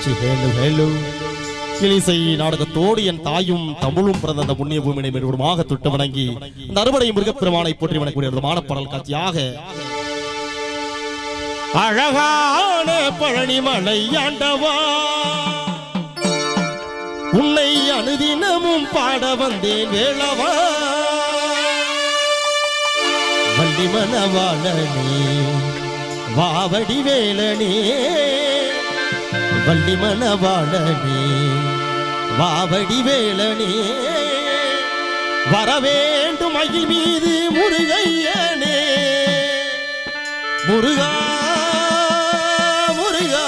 பேச்சு ஹேலு ஹேலு. கிளிசை நாடகத்தோடு என் தாயும் தமிழும் பிறந்த அந்த புண்ணிய பூமியினை நிறுவனமாக தொட்டு வணங்கி இந்த அறுபடை மிருகப்பெருமானை போற்றி வணங்கக்கூடிய ஒரு பாடல் காட்சியாக அழகான பழனிமலை ஆண்டவா உன்னை அனுதினமும் பாட வந்தேன் வேளவா. வள்ளிமனவாளனே வாவடி வேலனே வள்ளி மணவாளனே வாவடி வேலனே வரவேண்டும் மயில் மீது முருகையனே. முருகா முருகா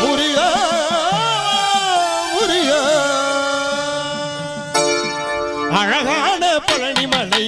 முருகா முருகா. அழகான பழனிமலை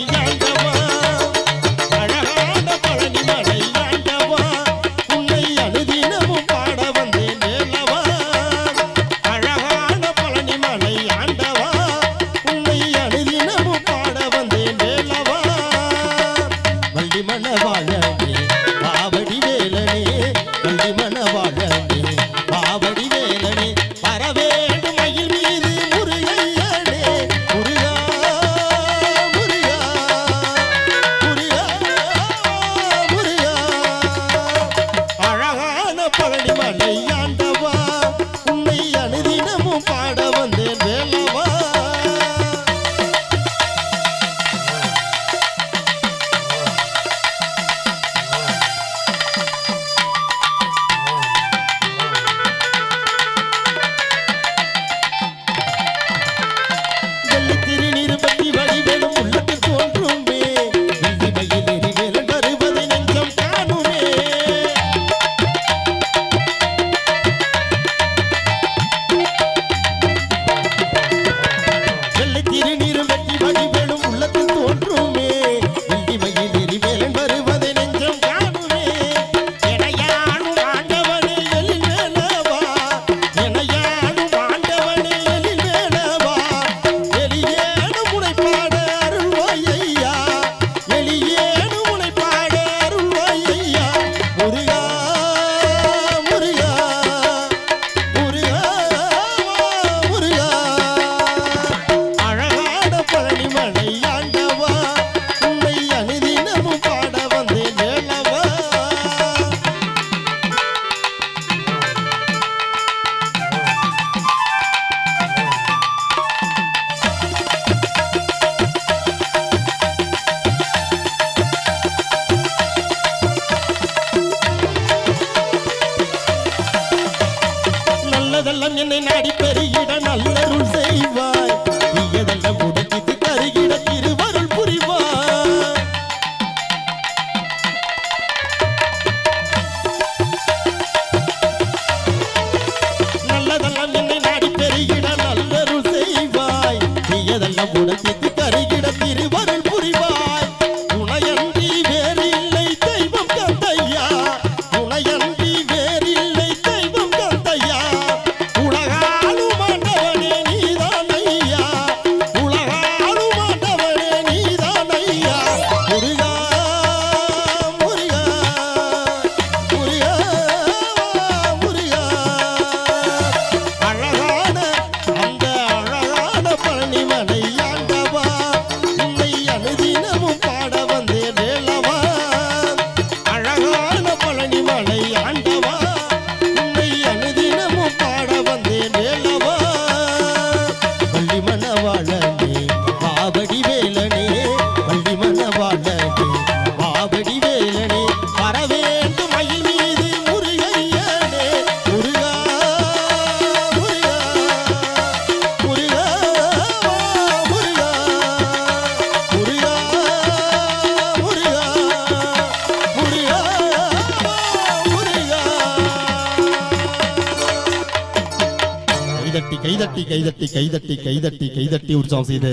உள்ளதெல்லாம் என்னை நாடி பெருகிட நல்லருள் செய்வாய்? தீயதெல்லாம் முடிக்கிட்டு கருகிட திருவருள் புரிவாய்? நல்லதெல்லாம் என்னை நாடி பெருகிட நல்லருள் செய்வாய். தீயதெல்லாம் உனக்கு കൈതട്ടി കൈതട്ടി കൈതട്ടി കൈതട്ടി കൈതട്ടി ഉത്സവം ചെയ്ത്.